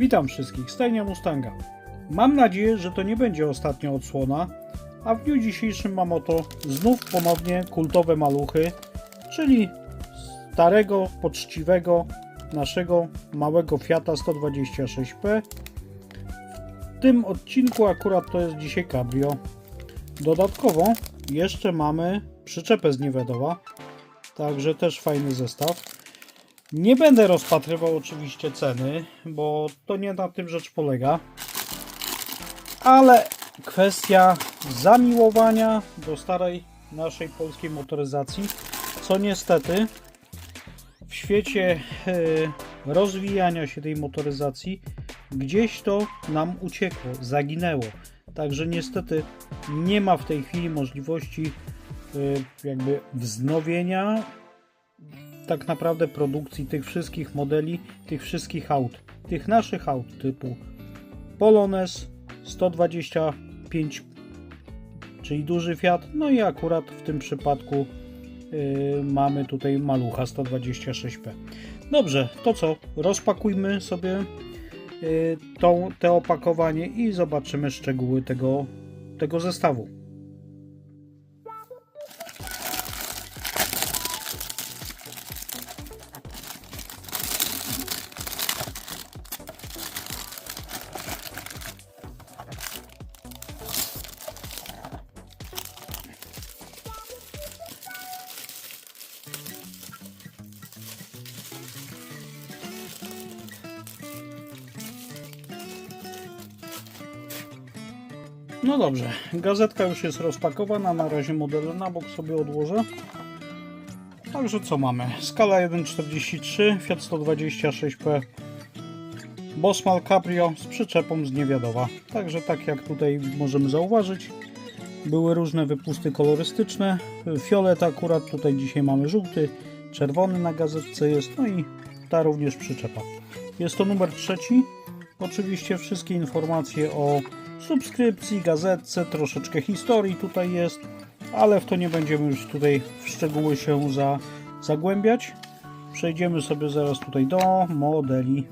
Witam wszystkich, stajnia Mustanga. Mam nadzieję, że to nie będzie ostatnia odsłona, a w dniu dzisiejszym mam oto znów ponownie kultowe maluchy, czyli starego, poczciwego naszego małego Fiata 126P. W tym odcinku akurat to jest dzisiaj cabrio. Dodatkowo jeszcze mamy przyczepę z Niewiadoma, także też fajny zestaw. Nie będę rozpatrywał oczywiście ceny, bo to nie na tym rzecz polega. Ale kwestia zamiłowania do starej naszej polskiej motoryzacji, co niestety w świecie e, rozwijania się tej motoryzacji gdzieś to nam uciekło, zaginęło. Także niestety nie ma w tej chwili możliwości e, jakby wznowienia tak naprawdę produkcji tych wszystkich modeli, tych wszystkich aut, tych naszych aut typu Polones 125, czyli duży Fiat, no i akurat w tym przypadku yy, mamy tutaj malucha 126P. Dobrze, to co? Rozpakujmy sobie yy, tą, te opakowanie i zobaczymy szczegóły tego, tego zestawu. No dobrze, gazetka już jest rozpakowana, na razie modele na bok sobie odłożę. Także co mamy? Skala 1.43, Fiat 126P Bosmal Cabrio z przyczepą z Niewiadoma. Także tak jak tutaj możemy zauważyć, były różne wypusty kolorystyczne. Fiolet akurat, tutaj dzisiaj mamy żółty, czerwony na gazetce jest, no i ta również przyczepa. Jest to numer trzeci. Oczywiście wszystkie informacje o subskrypcji, gazetce, troszeczkę historii tutaj jest, ale w to nie będziemy już tutaj w szczegóły się za, zagłębiać. Przejdziemy sobie zaraz tutaj do modeli.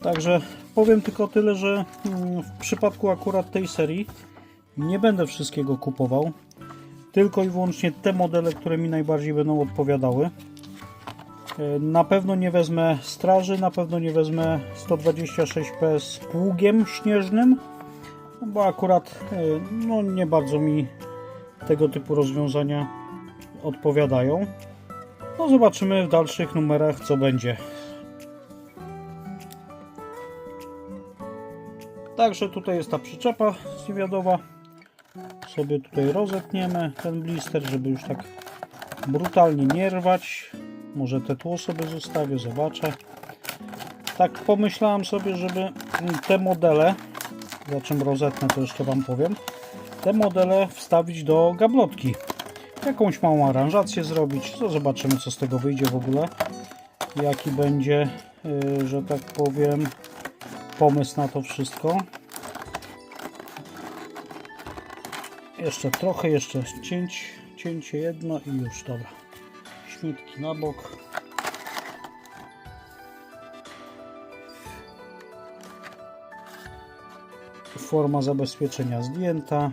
Także powiem tylko tyle, że mm, w przypadku akurat tej serii nie będę wszystkiego kupował, tylko i wyłącznie te modele, które mi najbardziej będą odpowiadały. E, Na pewno nie wezmę straży, na pewno nie wezmę 126P z pługiem śnieżnym, bo akurat e, no, nie bardzo mi tego typu rozwiązania odpowiadają. No zobaczymy w dalszych numerach co będzie. Także tutaj jest ta przyczepa z niewiadoma. Sobie tutaj rozetniemy ten blister, żeby już tak brutalnie nie rwać. Może te tło sobie zostawię, zobaczę. Tak pomyślałem sobie, żeby te modele, za czym rozetnę to jeszcze Wam powiem, te modele wstawić do gablotki. Jakąś małą aranżację zrobić, to zobaczymy co z tego wyjdzie w ogóle. Jaki będzie, yy, że tak powiem, pomysł na to wszystko. Jeszcze trochę, jeszcze cięć, cięcie jedno i już, dobra. Śmietki na bok. Forma zabezpieczenia zdjęta.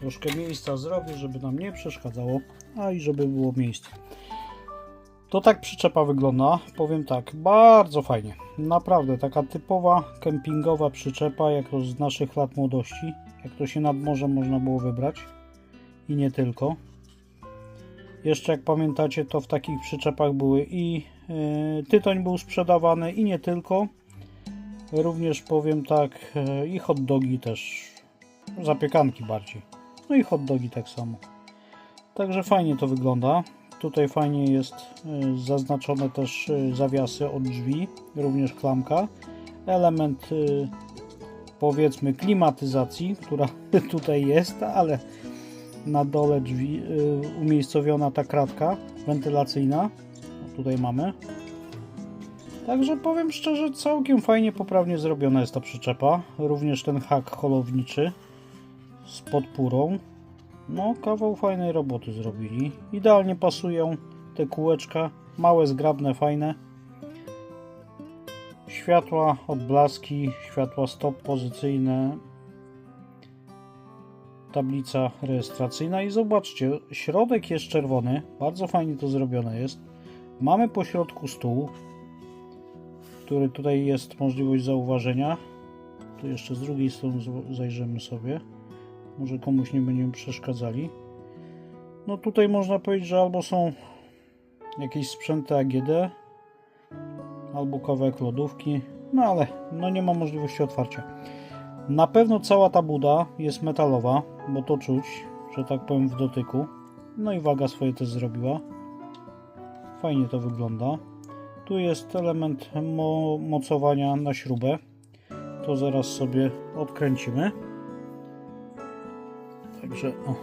Troszkę miejsca zrobię, żeby nam nie przeszkadzało, a i żeby było miejsce. To tak przyczepa wygląda. Powiem tak, bardzo fajnie. Naprawdę, taka typowa kempingowa przyczepa, jak z naszych lat młodości. Jak to się nad morzem można było wybrać. I nie tylko. Jeszcze jak pamiętacie, to w takich przyczepach były i yy, tytoń był sprzedawany i nie tylko. Również powiem tak, yy, i hot dogi też. Zapiekanki bardziej. No i hot dogi tak samo. Także fajnie to wygląda. Tutaj fajnie jest y, zaznaczone też zawiasy od drzwi, również klamka. Element powiedzmy klimatyzacji, która tutaj jest, ale na dole drzwi umiejscowiona ta kratka wentylacyjna. Tutaj mamy. Także powiem szczerze, całkiem fajnie, poprawnie zrobiona jest ta przyczepa. Również ten hak holowniczy z podpórą. No, kawał fajnej roboty zrobili. Idealnie pasują te kółeczka. Małe, zgrabne, fajne. światła, odblaski, światła stop pozycyjne, tablica rejestracyjna i zobaczcie, środek jest czerwony, bardzo fajnie to zrobione jest. Mamy po środku stół, który tutaj jest możliwość zauważenia. Tu jeszcze z drugiej strony zajrzymy sobie. Może komuś nie będziemy przeszkadzali. No tutaj można powiedzieć, że albo są jakieś sprzęty AGD, albo kawałek lodówki, no ale no nie ma możliwości otwarcia. Na pewno cała ta buda jest metalowa, bo to czuć, że tak powiem w dotyku. No i waga swoje też zrobiła. Fajnie to wygląda. Tu jest element mo mocowania na śrubę. To zaraz sobie odkręcimy. Także o.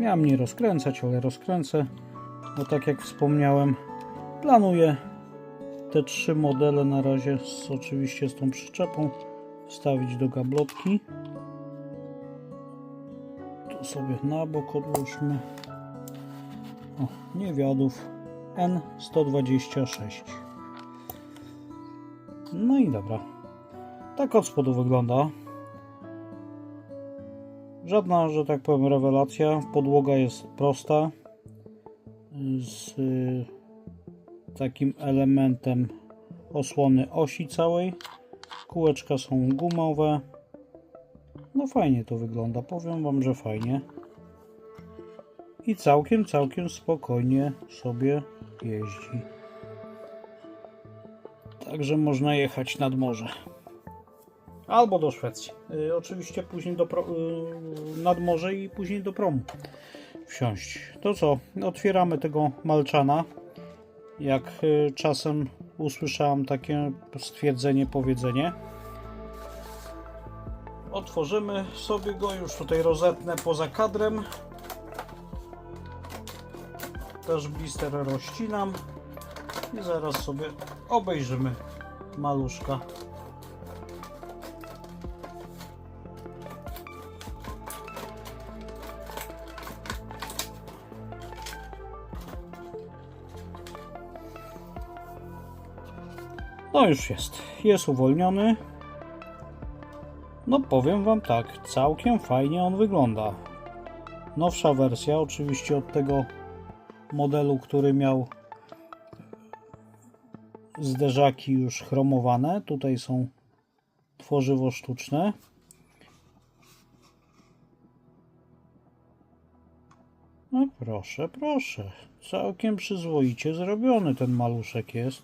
Miałem nie rozkręcać, ale rozkręcę. Bo tak jak wspomniałem, planuję te trzy modele na razie z, oczywiście z tą przyczepą wstawić do gablotki. Sobie na bok odłóżmy. O, niewiadów N126. No i dobra. Tak od spodu wygląda. Żadna, że tak powiem, rewelacja. Podłoga jest prosta. Z y, takim elementem osłony osi całej. Kółeczka są gumowe. No fajnie to wygląda. Powiem Wam, że fajnie. I całkiem, całkiem spokojnie sobie jeździ. Także można jechać nad morze. Albo do Szwecji. Y, oczywiście później do pro, y, nad morze i później do promu wsiąść. To co? Otwieramy tego malczana. Jak y, czasem usłyszałem takie stwierdzenie, powiedzenie. Otworzymy sobie go, już tutaj rozetnę poza kadrem. Też blister rozcinam i zaraz sobie obejrzymy maluszka. No już jest. Jest uwolniony. No powiem wam tak, całkiem fajnie on wygląda. Nowsza wersja, oczywiście od tego modelu, który miał zderzaki już chromowane. Tutaj są tworzywo sztuczne. No proszę, proszę. Całkiem przyzwoicie zrobiony ten maluszek jest.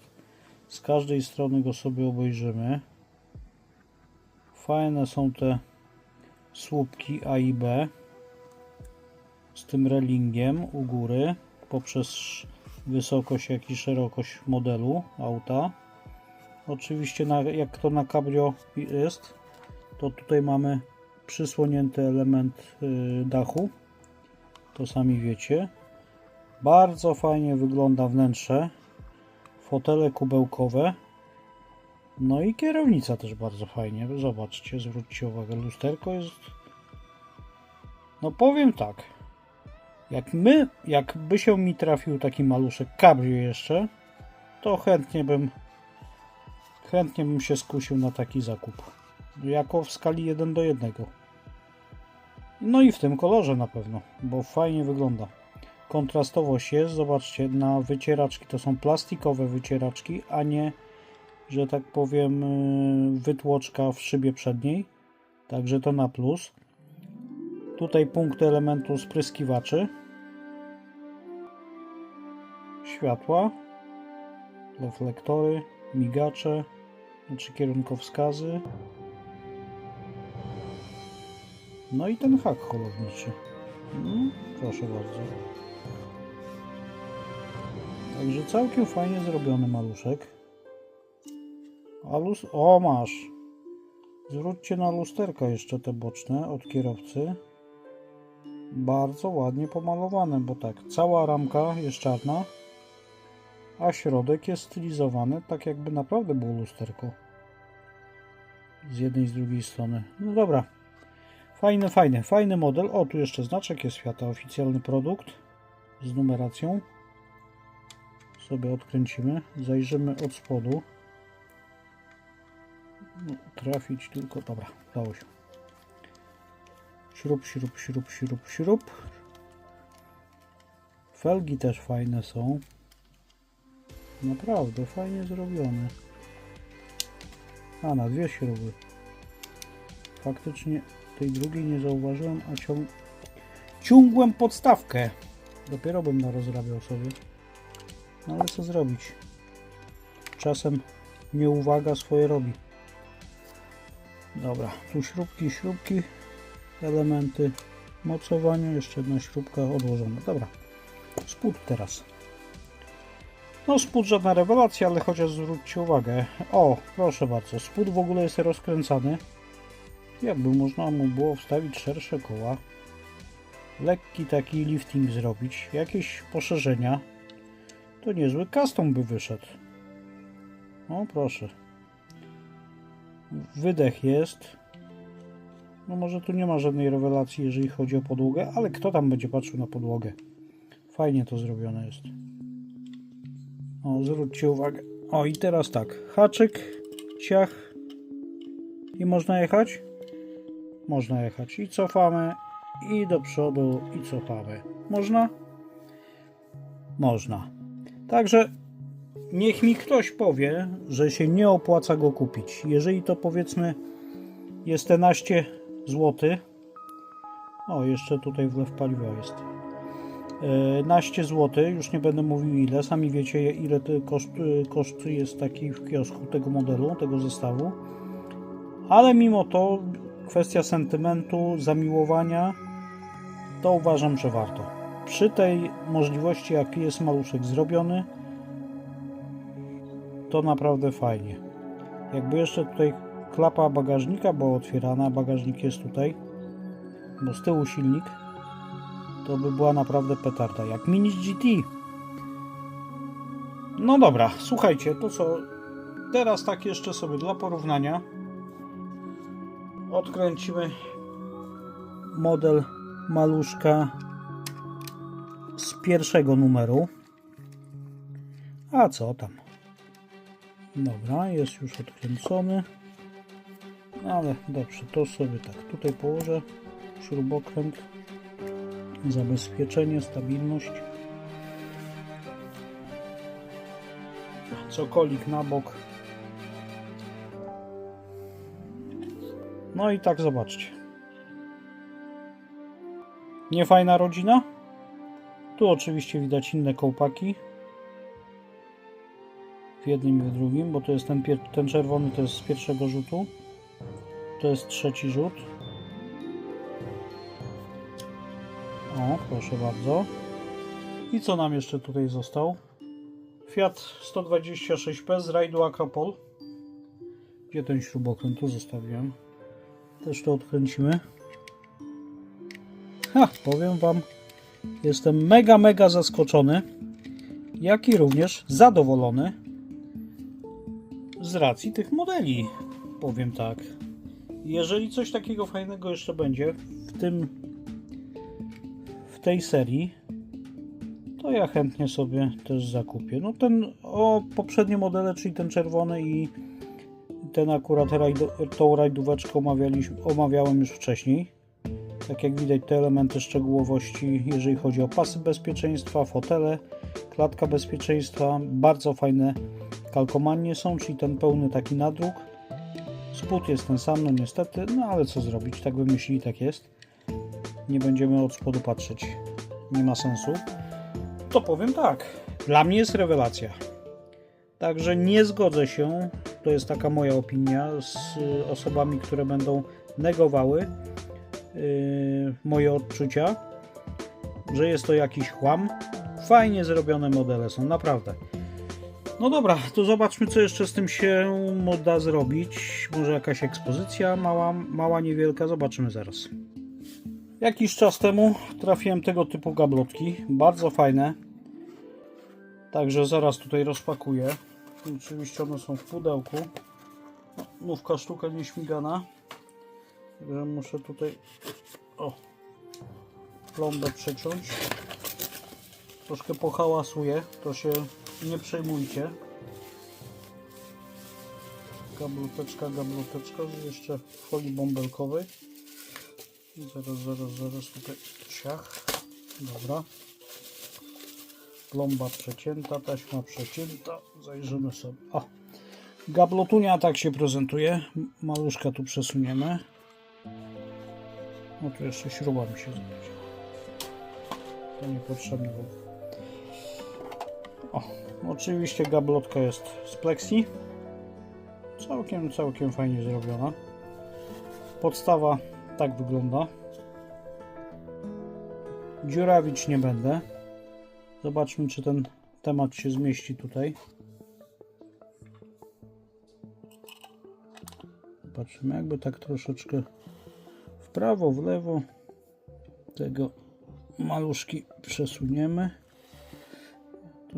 Z każdej strony go sobie obejrzymy. Fajne są te słupki A i B z tym relingiem u góry poprzez wysokość jak i szerokość modelu auta. Oczywiście na, jak to na cabrio jest, to tutaj mamy przysłonięty element y, dachu. To sami wiecie. Bardzo fajnie wygląda wnętrze. Fotele kubełkowe. No i kierownica też bardzo fajnie. Zobaczcie, zwróćcie uwagę, lusterko jest. No powiem tak. Jak my, jakby się mi trafił taki maluszek cabrio jeszcze, to chętnie bym chętnie bym się skusił na taki zakup. Jako w skali 1 do 1. No i w tym kolorze na pewno, bo fajnie wygląda. Kontrastowość jest, zobaczcie, na wycieraczki to są plastikowe wycieraczki, a nie, że tak powiem, yy, wytłoczka w szybie przedniej. Także to na plus. Tutaj punkty elementu spryskiwaczy. Światła. Reflektory, migacze, czy kierunkowskazy. No i ten hak holowniczy. Mm, proszę bardzo. Także całkiem fajnie zrobiony maluszek. A. O, masz. Zwróćcie na lusterka jeszcze te boczne od kierowcy. Bardzo ładnie pomalowane, bo tak, cała ramka jest czarna, a środek jest stylizowany tak jakby naprawdę było lusterko. Z jednej i z drugiej strony. No dobra. Fajny, fajny, fajny model. O, tu jeszcze znaczek jest świata, oficjalny produkt z numeracją. sobie odkręcimy. Zajrzymy od spodu. Trafić tylko. Dobra, dało się. Śrub, śrub, śrub, śrub, śrub. Felgi też fajne są. Naprawdę fajnie zrobione. A, na dwie śruby. Faktycznie tej drugiej nie zauważyłem, a ciąg... ciągłem podstawkę. Dopiero bym narozrabiał sobie. No ale co zrobić? Czasem nieuwaga swoje robi. Dobra, tu śrubki, śrubki, elementy mocowania, jeszcze jedna śrubka odłożona. Dobra, spód teraz. No spód żadna rewelacja, ale chociaż zwróćcie uwagę. O, proszę bardzo, spód w ogóle jest rozkręcany. Jakby można mu było wstawić szersze koła. Lekki taki lifting zrobić, jakieś poszerzenia. To niezły custom by wyszedł. O proszę. Wydech jest. No może tu nie ma żadnej rewelacji, jeżeli chodzi o podłogę, ale kto tam będzie patrzył na podłogę? Fajnie to zrobione jest. O, zwróćcie uwagę. O i teraz tak. Haczyk, ciach. I można jechać? Można jechać. I cofamy. I do przodu. I cofamy. Można? Można. Także niech mi ktoś powie, że się nie opłaca go kupić. Jeżeli to powiedzmy jest 11 zł. O, jeszcze tutaj wlew paliwa jest. 11 zł, już nie będę mówił ile, sami wiecie ile koszt, koszt jest taki w kiosku tego modelu, tego zestawu. Ale mimo to kwestia sentymentu, zamiłowania, to uważam, że warto. Przy tej możliwości, jaki jest maluszek zrobiony, to naprawdę fajnie. Jakby jeszcze tutaj klapa bagażnika była otwierana, bagażnik jest tutaj, bo z tyłu silnik, to by była naprawdę petarda, jak Mini GT. No dobra, słuchajcie, to co, teraz tak jeszcze sobie dla porównania odkręcimy model maluszka z pierwszego numeru. A co tam? Dobra, jest już odkręcony. Ale dobrze, to sobie tak tutaj położę. Śrubokręt. Zabezpieczenie, stabilność. Cokolik na bok. No i tak zobaczcie. Niefajna rodzina? Tu oczywiście widać inne kołpaki. W jednym i w drugim, bo to jest ten, ten czerwony to jest z pierwszego rzutu. To jest trzeci rzut. O, proszę bardzo. I co nam jeszcze tutaj został? Fiat 126P z rajdu Acropol. Gdzie ten śrubokręt? Tu zostawiłem. Też to odkręcimy. Ha, powiem Wam, jestem mega, mega zaskoczony, jak i również zadowolony z racji tych modeli. Powiem tak. Jeżeli coś takiego fajnego jeszcze będzie w tym w tej serii, to ja chętnie sobie też zakupię. No ten o poprzednie modele, czyli ten czerwony i ten akurat rajdu, tą rajdóweczkę omawialiśmy, omawiałem już wcześniej. Tak jak widać te elementy szczegółowości, jeżeli chodzi o pasy bezpieczeństwa, fotele, klatka bezpieczeństwa, bardzo fajne kalkomanie są, czyli ten pełny taki nadruk. Spód jest ten sam, no niestety, no ale co zrobić, tak wymyślili, tak jest. Nie będziemy od spodu patrzeć, nie ma sensu. To powiem tak, dla mnie jest rewelacja. Także nie zgodzę się, to jest taka moja opinia, z osobami, które będą negowały yy, moje odczucia, że jest to jakiś chłam. Fajnie zrobione modele są, naprawdę. No dobra, to zobaczmy, co jeszcze z tym się da zrobić. Może jakaś ekspozycja mała, mała, niewielka, zobaczymy zaraz. Jakiś czas temu trafiłem tego typu gablotki, bardzo fajne. Także zaraz tutaj rozpakuję. Oczywiście one są w pudełku. No, sztuka nieśmigana. Muszę tutaj o plombę przeciąć. Troszkę pohałasuje. To się nie przejmujcie. Gabloteczka, gabloteczka, jeszcze w folii bąbelkowej. Zaraz, zaraz, zaraz tutaj ciach. Dobra. Plomba przecięta, taśma przecięta. Zajrzymy sobie. O! Gablotunia tak się prezentuje. Maluszka tu przesuniemy. O, tu jeszcze śruba mi się znalazła. To niepotrzebne. O, oczywiście gablotka jest z plexi. Całkiem, całkiem fajnie zrobiona. Podstawa tak wygląda. Dziurawić nie będę. Zobaczmy, czy ten temat się zmieści tutaj. Zobaczymy, jakby tak troszeczkę w prawo, w lewo tego maluszki przesuniemy.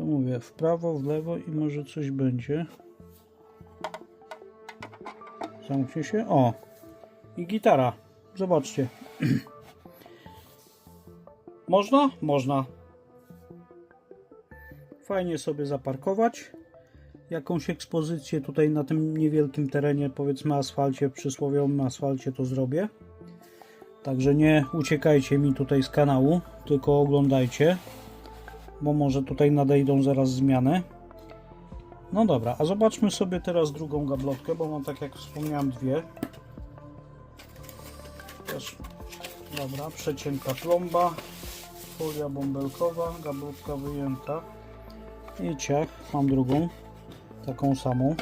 Mówię, w prawo, w lewo i może coś będzie. Zamknie się. O! I gitara. Zobaczcie. Można? Można. Fajnie sobie zaparkować. Jakąś ekspozycję tutaj na tym niewielkim terenie, powiedzmy asfalcie, przysłowiowym asfalcie to zrobię. Także nie uciekajcie mi tutaj z kanału, tylko oglądajcie, bo może tutaj nadejdą zaraz zmiany. No dobra, a zobaczmy sobie teraz drugą gablotkę, bo mam tak jak wspomniałem dwie. Też, dobra, przecięta plomba, folia bąbelkowa, gablotka wyjęta i ciach, mam drugą, taką samą.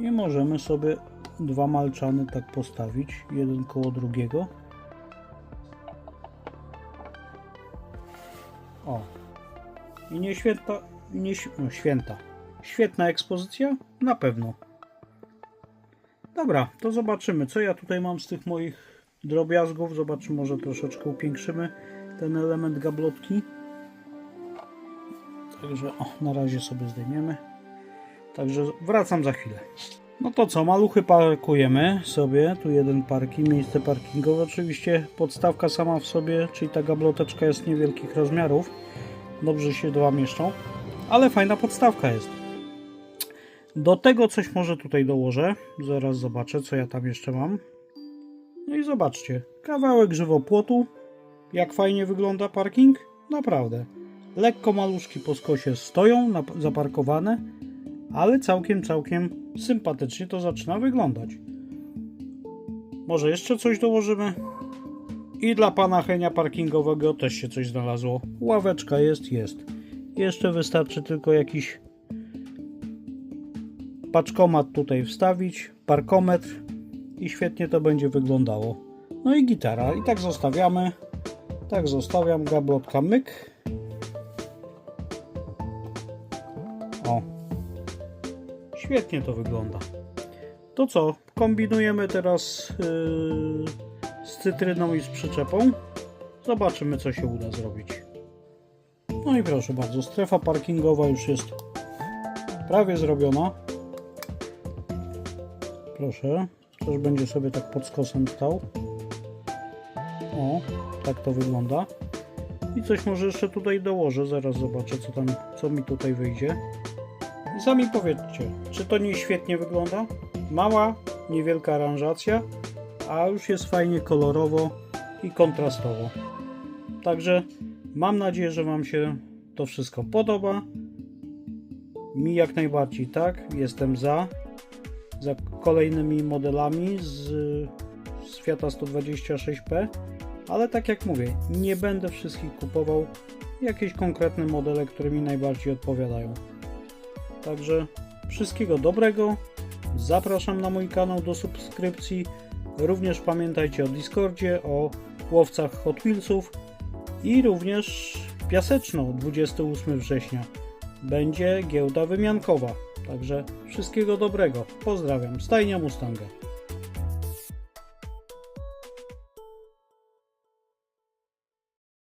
I możemy sobie dwa malczany tak postawić, jeden koło drugiego. O. I nie święta, nie no, święta. Świetna ekspozycja? Na pewno. Dobra, to zobaczymy, co ja tutaj mam z tych moich drobiazgów. Zobaczymy, może troszeczkę upiększymy ten element gablotki. Także o, na razie sobie zdejmiemy. Także wracam za chwilę. No to co, maluchy parkujemy sobie. Tu jeden parking, miejsce parkingowe. Oczywiście podstawka sama w sobie, czyli ta gabloteczka jest niewielkich rozmiarów. Dobrze się dwa mieszczą. Ale fajna podstawka jest. Do tego coś może tutaj dołożę. Zaraz zobaczę, co ja tam jeszcze mam. No i zobaczcie. Kawałek żywopłotu. Jak fajnie wygląda parking? Naprawdę. Lekko maluszki po skosie stoją zaparkowane, ale całkiem, całkiem sympatycznie to zaczyna wyglądać. Może jeszcze coś dołożymy? I dla pana Henia parkingowego też się coś znalazło. Ławeczka jest, jest. Jeszcze wystarczy tylko jakiś paczkomat tutaj wstawić, parkometr i świetnie to będzie wyglądało. No i gitara. I tak zostawiamy. Tak zostawiam. Gablotka myk. Świetnie to wygląda. To co? Kombinujemy teraz yy, z cytryną i z przyczepą. Zobaczymy, co się uda zrobić. No i proszę bardzo, strefa parkingowa już jest prawie zrobiona. Proszę, też będzie sobie tak pod skosem stał. O, tak to wygląda. I coś może jeszcze tutaj dołożę, zaraz zobaczę co tam, co mi tutaj wyjdzie. I sami powiedzcie, czy to nie świetnie wygląda? Mała, niewielka aranżacja, a już jest fajnie kolorowo i kontrastowo. Także mam nadzieję, że Wam się to wszystko podoba. Mi jak najbardziej tak, jestem za. Za kolejnymi modelami z, Fiata 126P, ale tak jak mówię, nie będę wszystkich kupował. Jakieś konkretne modele, które mi najbardziej odpowiadają. Także wszystkiego dobrego. Zapraszam na mój kanał do subskrypcji. Również pamiętajcie o Discordzie, o łowcach Hot Wheelsów i również Piaseczno 28 września. Będzie giełda wymiankowa. Także wszystkiego dobrego. Pozdrawiam. Stajnia Mustanga.